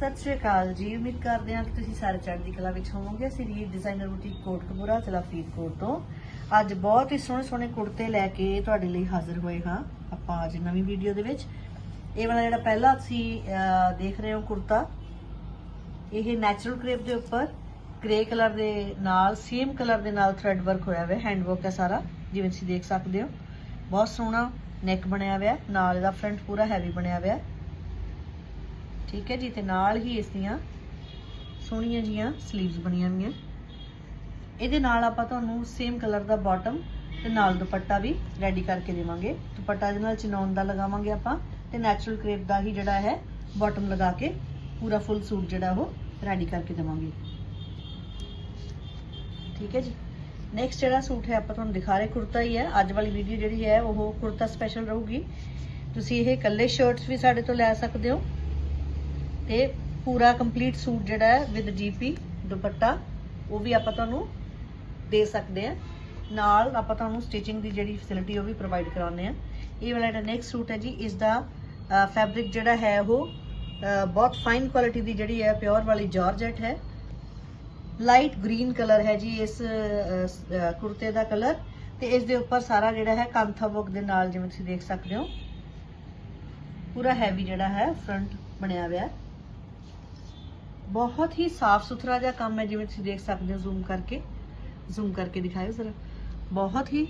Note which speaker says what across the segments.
Speaker 1: ਸਤਿ ਸ਼੍ਰੀ ਅਕਾਲ ਜੀ। ਉਮੀਦ ਕਰਦੇ ਹਾਂ ਕਿ ਤੁਸੀਂ ਸਾਰੇ ਚੜ੍ਹਦੀ ਕਲਾ ਵਿੱਚ ਹੋਵੋਗੇ। ਅਸੀਂ ਰੀਡ ਡਿਜ਼ਾਈਨਰ ਬੁਟੀਕ ਕੋਟਕਪੂਰਾ ਜ਼ਿਲ੍ਹਾ ਫਰੀਦਕੋਟ ਤੋਂ। ਅੱਜ ਬਹੁਤ ਹੀ ਸੋਹਣੇ ਸੋਹਣੇ ਕੁੜਤੇ ਲੈ ਕੇ ਤੁਹਾਡੇ ਲਈ ਹਾਜ਼ਰ ਹੋਏ ਹਾਂ ਆਪਾਂ ਅੱਜ ਨਵੀਂ ਵੀਡੀਓ ਦੇ ਵਿੱਚ। ਇਹ ਵਾਲਾ ਜਿਹੜਾ ਪਹਿਲਾ ਤੁਸੀਂ ਦੇਖ ਰਹੇ ਹੋ ਕੁੜਤਾ, ਇਹ ਨੈਚੁਰਲ ਕ੍ਰੇਪ ਦੇ ਉੱਪਰ ਗ੍ਰੇ ਕਲਰ ਦੇ ਨਾਲ ਸੇਮ ਕਲਰ ਦੇ ਨਾਲ ਥ੍ਰੈਡ ਵਰਕ ਹੋਇਆ ਹੋਇਆ ਹੈਂਡ ਵਰਕ ਹੈ ਸਾਰਾ, ਜਿਵੇਂ ਤੁਸੀਂ ਦੇਖ ਸਕਦੇ ਹੋ। ਬਹੁਤ ਸੋਹਣਾ ਨੈਕ ਬਣਿਆ ਹੋਇਆ, ਨਾਲ ਇਹਦਾ ਫਰੰਟ ਪੂਰਾ ਹੈਵੀ ਬਣਿਆ ਹੋਇਆ। ਠੀਕ ਹੈ ਜੀ, ਤੇ ਨਾਲ ਹੀ ਇਸ ਦੀਆਂ ਸੋਹਣੀਆਂ ਜੀਆਂ 슬ੀਵਸ ਬਣੀਆਂ ਹੋਈਆਂ। ਇਹਦੇ ਨਾਲ ਆਪਾਂ ਤੁਹਾਨੂੰ ਸੇਮ ਕਲਰ ਦਾ ਬਾਟਮ ਤੇ ਨਾਲ ਦੁਪੱਟਾ ਵੀ ਰੈਡੀ ਕਰਕੇ ਦੇਵਾਂਗੇ। ਦੁਪੱਟਾ ਦੇ ਨਾਲ ਚਨੌਨ ਦਾ ਲਗਾਵਾਂਗੇ ਆਪਾਂ ਤੇ ਨੈਚੁਰਲ ਕ੍ਰੇਪ ਦਾ ਹੀ ਜਿਹੜਾ ਹੈ ਬਾਟਮ ਲਗਾ ਕੇ ਪੂਰਾ ਫੁੱਲ ਸੂਟ ਜਿਹੜਾ ਉਹ ਰੈਡੀ ਕਰਕੇ ਦੇਵਾਂਗੇ। ਠੀਕ ਹੈ ਜੀ। ਨੈਕਸਟ ਜਿਹੜਾ ਸੂਟ ਹੈ ਆਪਾਂ ਤੁਹਾਨੂੰ ਦਿਖਾ ਰਹੇ, ਕੁੜਤਾ ਹੀ ਹੈ। ਅੱਜ ਵਾਲੀ ਵੀਡੀਓ ਜਿਹੜੀ ਹੈ ਉਹ ਕੁੜਤਾ ਸਪੈਸ਼ਲ ਰਹੂਗੀ। ਤੁਸੀਂ ਇਹ ਇਕੱਲੇ ਸ਼ਰਟਸ ਵੀ ਸਾਡੇ ਤੋਂ ਲੈ ਸਕਦੇ ਹੋ। ਤੇ ਪੂਰਾ ਕੰਪਲੀਟ ਸੂਟ ਜਿਹੜਾ ਹੈ ਵਿਦ ਜੀਪੀ ਦੁਪੱਟਾ ਉਹ ਵੀ ਆਪਾਂ ਤੁਹਾਨੂੰ ਦੇ ਸਕਦੇ ਆ ਨਾਲ ਆਪਾਂ ਤੁਹਾਨੂੰ ਸਟਿਚਿੰਗ ਦੀ ਜਿਹੜੀ ਫੈਸਿਲਿਟੀ ਉਹ ਵੀ ਪ੍ਰੋਵਾਈਡ ਕਰਾਉਂਦੇ ਆ ਇਹ ਵਾਲਾ ਜਿਹੜਾ ਨੈਕਸਟ ਸੂਟ ਹੈ ਜੀ ਇਸ ਦਾ ਫੈਬਰਿਕ ਜਿਹੜਾ ਹੈ ਉਹ ਬਹੁਤ ਫਾਈਨ ਕੁਆਲਿਟੀ ਦੀ ਜਿਹੜੀ ਹੈ ਪਿਓਰ ਵਾਲੀ ਜਾਰਜਟ ਹੈ। ਲਾਈਟ ਗ੍ਰੀਨ ਕਲਰ ਹੈ ਜੀ ਇਸ ਅਹ, ਕੁੜਤੇ ਦਾ ਕਲਰ ਤੇ ਇਸ ਦੇ ਉੱਪਰ ਸਾਰਾ ਜਿਹੜਾ ਹੈ ਕਾਂਥਾ ਵਰਕ ਦੇ ਨਾਲ ਜਿਵੇਂ ਤੁਸੀਂ ਦੇਖ ਸਕਦੇ ਹੋ। ਪੂਰਾ ਹੈਵੀ ਜਿਹੜਾ ਹੈ ਫਰੰਟ ਬਣਿਆ ਹੋਇਆ ਹੈ। ਬਹੁਤ ਹੀ ਸਾਫ਼ ਸੁਥਰਾ ਜਿਹਾ ਕੰਮ ਹੈ, ਜਿਵੇਂ ਤੁਸੀਂ ਦੇਖ ਸਕਦੇ ਹੋ ਜ਼ੂਮ ਕਰਕੇ ਜ਼ੂਮ ਕਰਕੇ ਦਿਖਾਇਓ ਜ਼ਰਾ। ਬਹੁਤ ਹੀ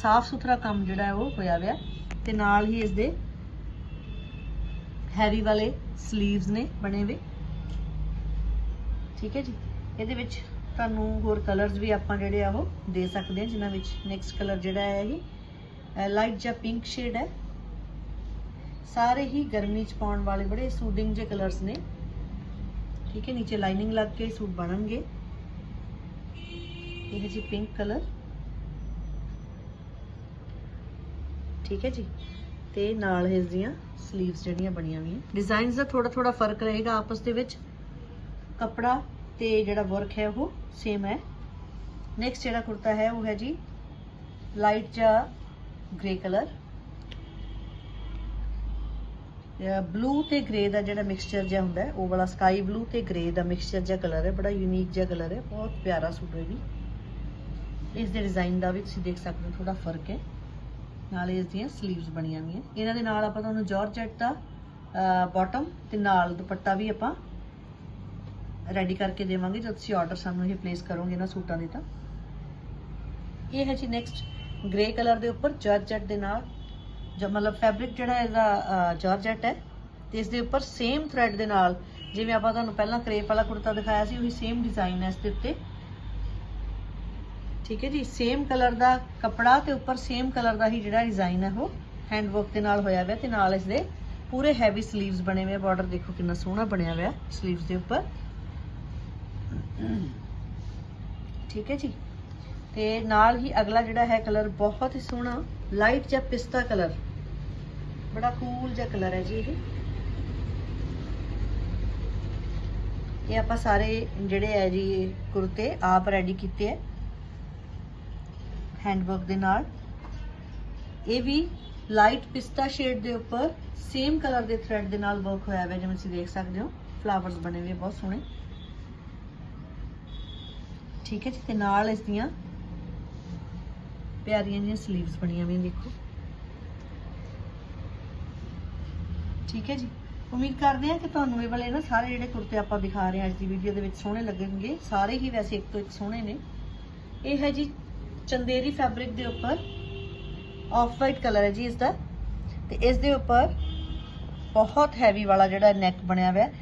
Speaker 1: ਸਾਫ਼ ਸੁਥਰਾ ਕੰਮ ਜਿਹੜਾ ਹੈ, ਉਹ ਹੋਇਆ ਹੋਇਆ ਤੇ ਨਾਲ ਹੀ ਇਸ ਦੇ ਹੈਵੀ ਵਾਲੇ 슬ੀਵਸ ਨੇ ਬਣੇ ਹੋਏ। ਠੀਕ ਹੈ ਜੀ? ਇਹਦੇ ਵਿੱਚ ਤੁਹਾਨੂੰ ਹੋਰ ਕਲਰਸ ਵੀ ਆਪਾਂ ਜਿਹੜੇ ਆ, ਉਹ ਦੇ ਸਕਦੇ ਹਾਂ, ਜਿਨ੍ਹਾਂ ਵਿੱਚ ਨੈਕਸਟ ਕਲਰ ਜਿਹੜਾ ਹੈ, ਇਹ ਲਾਈਟ ਜਾਂ ਪਿੰਕ ਸ਼ੇਡ ਹੈ। ਸਾਰੇ ਹੀ ਗਰਮੀ ਚ ਪਾਉਣ ਵਾਲੇ ਬੜੇ ਸੂਡਿੰਗ ਜਿਹੇ ਕਲਰਸ ਨੇ। ਠੀਕ ਹੈ ਨੀਚੇ ਲਾਈਨਿੰਗ ਲੱਗ ਕੇ ਸੂਟ ਬਣਨਗੇ ਇਹ ਜੀ ਪਿੰਕ ਕਲਰ ਠੀਕ ਹੈ ਜੀ ਤੇ ਨਾਲ ਇਸ ਦੀਆਂ 슬ੀਵਸ ਜਿਹੜੀਆਂ ਬਣੀਆਂ ਹੋਈਆਂ ਡਿਜ਼ਾਈਨਸ ਦਾ ਥੋੜਾ ਥੋੜਾ ਫ਼ਰਕ ਰਹੇਗਾ ਆਪਸ ਦੇ ਵਿੱਚ ਕਪੜਾ ਤੇ ਜਿਹੜਾ ਵਰਕ ਹੈ ਉਹ ਸੇਮ ਹੈ ਨੈਕਸਟ ਜਿਹੜਾ ਕੁੜਤਾ ਹੈ ਉਹ ਹੈ ਜੀ ਲਾਈਟ ਜਾਂ ਗ੍ਰੇ ਕਲਰ ਬਲੂ ਤੇ ਗ੍ਰੇ ਦਾ ਜਿਹੜਾ ਮਿਕਸਚਰ ਜਿਹਾ ਹੁੰਦਾ ਉਹ ਵਾਲਾ ਸਕਾਈ ਬਲੂ ਤੇ ਗ੍ਰੇ ਦਾ ਮਿਕਸਚਰ ਜਿਹਾ ਕਲਰ ਹੈ, ਬੜਾ ਯੂਨੀਕ ਜਿਹਾ ਕਲਰ ਹੈ, ਬਹੁਤ ਪਿਆਰਾ ਸੂਟ ਹੈ ਵੀ ਇਸ ਦੇ ਡਿਜ਼ਾਈਨ ਦਾ ਵੀ ਤੁਸੀਂ ਦੇਖ ਸਕਦੇ ਹੋ ਥੋੜਾ ਫ਼ਰਕ ਹੈ। ਨਾਲ ਇਸ ਦੀਆਂ 슬ੀਵਸ ਬਣੀਆਂ ਹੋਈਆਂ। ਇਹਨਾਂ ਦੇ ਨਾਲ ਆਪਾਂ ਤੁਹਾਨੂੰ ਜਾਰਜਟ ਦਾ ਬਾਟਮ ਤੇ ਨਾਲ ਦੁਪੱਟਾ ਵੀ ਆਪਾਂ ਰੈਡੀ ਕਰਕੇ ਦੇਵਾਂਗੇ, ਜਦ ਤੁਸੀਂ ਆਰਡਰ ਸਾਨੂੰ ਇਹ ਪਲੇਸ ਕਰੋਗੇ ਨਾ ਸੂਟਾਂ ਦੇ ਤਾਂ। ਇਹ ਹੈ ਜੀ ਨੈਕਸਟ ਗ੍ਰੇ ਕਲਰ ਦੇ ਉੱਪਰ ਜਾਰਜਟ ਦੇ ਨਾਲ ਜੋ ਮਤਲਬ ਫੈਬਰਿਕ ਜਿਹੜਾ ਇਹਦਾ ਜਾਰਜਟ ਹੈ, ਤੇ ਇਸ ਦੇ ਉੱਪਰ ਸੇਮ ਥ੍ਰੈਡ ਦੇ ਨਾਲ, ਜਿਵੇਂ ਆਪਾਂ ਤੁਹਾਨੂੰ ਪਹਿਲਾਂ ਕਰੇਪ ਵਾਲਾ ਕੁੜਤਾ ਦਿਖਾਇਆ ਸੀ, ਉਹੀ ਸੇਮ ਡਿਜ਼ਾਈਨ ਹੈ ਇਸ ਦੇ ਉੱਤੇ। ਠੀਕ ਹੈ ਜੀ? ਸੇਮ ਕਲਰ ਦਾ ਕਪੜਾ ਤੇ ਉੱਪਰ ਸੇਮ ਕਲਰ ਦਾ ਹੀ ਜਿਹੜਾ ਡਿਜ਼ਾਈਨ ਹੈ, ਉਹ ਹੈਂਡ ਵਰਕ ਦੇ ਨਾਲ ਹੋਇਆ ਹੋਇਆ ਤੇ ਨਾਲ ਇਸ ਦੇ ਪੂਰੇ ਹੈਵੀ 슬ੀਵਸ ਬਣੇ ਹੋਏ ਬਾਰਡਰ ਦੇਖੋ ਕਿੰਨਾ ਸੋਹਣਾ ਬਣਿਆ ਹੋਇਆ 슬ੀਵਸ ਦੇ ਉੱਪਰ। ਠੀਕ ਹੈ ਜੀ? ਤੇ ਨਾਲ ਹੀ ਅਗਲਾ ਜਿਹੜਾ ਹੈ ਕਲਰ ਬਹੁਤ ਹੀ ਸੋਹਣਾ ਲਾਈਟ ਜਿਹਾ ਪਿਸਤਾ ਕਲਰ? ਬੜਾ ਕੂਲ ਜਿਹਾ ਕਲਰ ਹੈ ਜੀ ਇਹ। ਇਹ ਆਪਾਂ ਸਾਰੇ ਜਿਹੜੇ ਹੈ ਜੀ ਕੁਰਤੇ ਆਪ ਰੈਡੀ ਕੀਤੇ ਹੈ। ਹੈਂਡ ਦੇ ਨਾਲ। ਇਹ ਵੀ ਲਾਈਟ ਪਿਸਤਾ ਸ਼ੇਡ ਦੇ ਉੱਪਰ ਸੇਮ ਕਲਰ ਦੇ ਥ੍ਰੈਡ ਦੇ ਨਾਲ ਵਰਕ ਹੋਇਆ ਹੋਇਆ, ਜਿਵੇਂ ਤੁਸੀਂ ਦੇਖ ਸਕਦੇ ਹੋ। ਫਲਾਵਰਸ ਬਣੇ ਹੋਏ ਬਹੁਤ ਸੋਹਣੇ। ਠੀਕ ਹੈ ਜੀ, ਤੇ ਨਾਲ ਇਸ ਦੀਆਂ ਪਿਆਰੀਆਂ ਜਿਹੀਆਂ 슬ੀਵਸ ਬਣੀਆਂ ਹੋਈਆਂ, ਦੇਖੋ। ਠੀਕ ਹੈ ਜੀ। ਉਮੀਦ ਕਰਦੇ ਹਾਂ ਕਿ ਤੁਹਾਨੂੰ ਇਹ ਵਾਲੇ ਨਾ ਸਾਰੇ ਜਿਹੜੇ ਕੁਰਤੇ ਆਪਾਂ ਦਿਖਾ ਰਹੇ ਹਾਂ ਅੱਜ ਦੀ ਵੀਡੀਓ ਦੇ ਵਿੱਚ ਸੋਹਣੇ ਲੱਗਣਗੇ। ਸਾਰੇ ਹੀ ਵੈਸੇ ਇੱਕ ਤੋਂ ਇੱਕ ਸੋਹਣੇ ਨੇ। ਇਹ ਹੈ ਜੀ ਚੰਦੇਰੀ ਫੈਬਰਿਕ ਦੇ ਉੱਪਰ ਆਫ ਵਾਈਟ ਕਲਰ ਹੈ ਜੀ ਇਸ ਦਾ ਤੇ ਇਸ ਦੇ ਉੱਪਰ ਬਹੁਤ ਹੈਵੀ ਵਾਲਾ ਜਿਹੜਾ ਨੈਕ ਬਣਿਆ ਹੋਇਆ ਹੈ।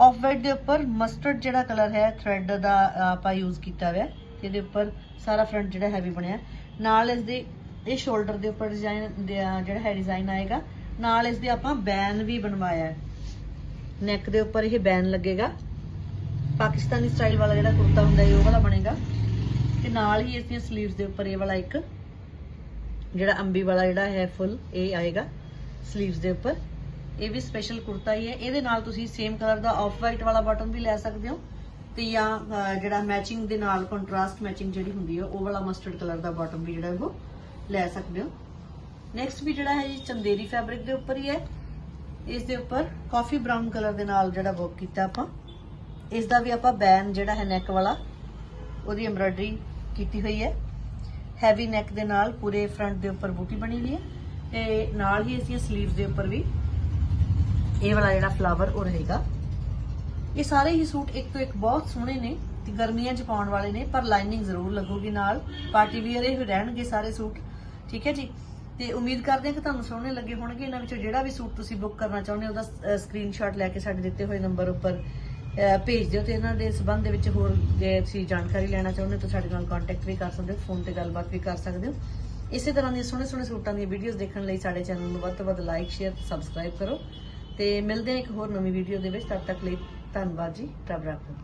Speaker 1: ਆਫ ਵਾਈਟ ਦੇ ਉੱਪਰ ਮਸਟਰਡ ਜਿਹੜਾ ਕਲਰ ਹੈ ਥ੍ਰੈਡ ਦਾ ਆਪਾਂ ਯੂਜ਼ ਕੀਤਾ ਹੋਇਆ ਤੇ ਇਹਦੇ ਉੱਪਰ ਸਾਰਾ ਫਰੰਟ ਜਿਹੜਾ ਹੈਵੀ ਬਣਿਆ। ਨਾਲ ਇਸ ਦੇ ਇਹ ਸ਼ੋਲਡਰ ਦੇ ਉੱਪਰ ਡਿਜ਼ਾਈਨ ਜਿਹੜਾ ਹੈ ਡਿਜ਼ਾਈਨ ਆਏਗਾ। ਨਾਲ ਇਸ ਦੇ ਆਪਾਂ ਬੈਨ ਵੀ ਬਣਵਾਇਆ। ਹੈ ਨੈਕ ਦੇ ਉੱਪਰ ਇਹ ਬੈਨ ਲੱਗੇਗਾ। ਪਾਕਿਸਤਾਨੀ ਸਟਾਈਲ ਵਾਲਾ ਜਿਹੜਾ ਕੁਰਤਾ ਹੁੰਦਾ ਹੈ, ਉਹ ਵਾਲਾ ਬਣੇਗਾ। ਤੇ ਨਾਲ ਹੀ ਇਸ ਦੀਆਂ 슬ੀਵਸ ਦੇ ਉੱਪਰ ਇਹ ਵਾਲਾ ਇੱਕ ਜਿਹੜਾ ਅੰਬੀ ਵਾਲਾ ਜਿਹੜਾ ਹੈ ਫੁੱਲ ਇਹ ਆਏਗਾ 슬ੀਵਸ ਦੇ ਉੱਪਰ। ਇਹ ਵੀ ਸਪੈਸ਼ਲ ਕੁਰਤਾ ਹੀ ਹੈ। ਇਹਦੇ ਨਾਲ ਤੁਸੀਂ ਸੇਮ ਕਲਰ ਦਾ ਆਫ ਵਾਈਟ ਵਾਲਾ ਬਾਟਮ ਵੀ ਲੈ ਸਕਦੇ ਹੋ। ਤੇ ਜਾਂ ਜਿਹੜਾ ਮੈਚਿੰਗ ਦੇ ਨਾਲ ਕੰਟਰਾਸਟ ਮੈਚਿੰਗ ਜਿਹੜੀ ਹੁੰਦੀ ਹੈ ਉਹ ਵਾਲਾ ਮਸਟਰਡ ਕਲਰ ਦਾ ਬਾਟਮ ਵੀ ਜਿਹੜਾ ਉਹ ਲੈ ਸਕਦੇ ਹੋ। ਨੈਕਸਟ ਵੀ ਜਿਹੜਾ ਹੈ ਜੀ, ਚੰਦੇਰੀ ਫੈਬਰਿਕ ਦੇ ਉੱਪਰ ਹੀ ਹੈ। ਇਸ ਦੇ ਉੱਪਰ ਕਾਫੀ ਬ੍ਰਾਊਨ ਕਲਰ ਦੇ ਨਾਲ ਜਿਹੜਾ ਵਰਕ ਕੀਤਾ ਆਪਾਂ। ਇਸ ਦਾ ਵੀ ਆਪਾਂ ਬੈਨ ਜਿਹੜਾ ਹੈ ਨੈਕ ਵਾਲਾ, ਉਹਦੀ ਐਮਬ੍ਰਾਇਡਰੀ ਕੀਤੀ ਹੋਈ ਹੈ। ਹੈਵੀ ਨੈਕ ਦੇ ਨਾਲ ਪੂਰੇ ਫਰੰਟ ਦੇ ਉੱਪਰ ਬੂਟੀ ਬਣੀ ਹੋਈ ਹੈ। ਤੇ ਨਾਲ ਹੀ ਅਸੀਂ 슬ੀਵਸ ਦੇ ਉੱਪਰ ਵੀ ਇਹ ਵਾਲਾ ਜਿਹੜਾ ਫਲਾਵਰ ਉਹ ਰਹੇਗਾ। ਇਹ ਸਾਰੇ ਹੀ ਸੂਟ ਇੱਕ ਤੋਂ ਇੱਕ ਬਹੁਤ ਸੋਹਣੇ ਨੇ ਤੇ ਗਰਮੀਆਂ 'ਚ ਪਾਉਣ ਵਾਲੇ ਨੇ, ਪਰ ਲਾਈਨਿੰਗ ਜ਼ਰੂਰ ਲੱਗੂਗੀ ਨਾਲ। ਪਾਰਟੀ ਵੀਅਰ ਇਹ ਰਹਿਣਗੇ ਸਾਰੇ ਸੂਟ। ਠੀਕ ਹੈ ਜੀ? ਤੇ ਉਮੀਦ ਕਰਦੇ ਹਾਂ ਕਿ ਤੁਹਾਨੂੰ ਸੋਹਣੇ ਲੱਗੇ ਹੋਣਗੇ। ਇਹਨਾਂ ਵਿੱਚੋਂ ਜਿਹੜਾ ਵੀ ਸੂਟ ਤੁਸੀਂ ਬੁੱਕ ਕਰਨਾ ਚਾਹੁੰਦੇ ਹੋ, ਉਹਦਾ ਸਕਰੀਨਸ਼ਾਟ ਲੈ ਕੇ ਸਾਡੇ ਦਿੱਤੇ ਹੋਏ ਨੰਬਰ ਉੱਪਰ ਭੇਜ ਦਿਓ ਤੇ ਇਹਨਾਂ ਦੇ ਸਬੰਧ ਦੇ ਵਿੱਚ ਹੋਰ ਜੇ ਤੁਸੀਂ ਜਾਣਕਾਰੀ ਲੈਣਾ ਚਾਹੁੰਦੇ ਹੋ ਤਾਂ ਸਾਡੇ ਨਾਲ ਕੰਟੈਕਟ ਵੀ ਕਰ ਸਕਦੇ ਹੋ ਫੋਨ ਤੇ ਗੱਲਬਾਤ ਵੀ ਕਰ ਸਕਦੇ ਹੋ। ਇਸੇ ਤਰ੍ਹਾਂ ਦੀਆਂ ਸੋਹਣੇ ਸੋਹਣੇ ਸੂਟਾਂ ਦੀਆਂ ਵੀਡੀਓਜ਼ ਦੇਖਣ ਲਈ ਸਾਡੇ ਚੈਨਲ ਨੂੰ ਵੱਧ ਤੋਂ ਵੱਧ ਲਾਈਕ ਸ਼ੇਅਰ ਸਬਸਕ੍ਰਾਈਬ ਕਰੋ। ਤੇ ਮਿਲਦੇ ਹਾਂ ਇੱਕ ਹੋਰ ਨਵੀਂ ਵੀਡੀਓ ਦੇ ਵਿੱਚ। ਤਦ ਤੱਕ ਲਈ ਧੰਨਵਾਦ ਜੀ ਰੱਬ ਰੱਖੋ।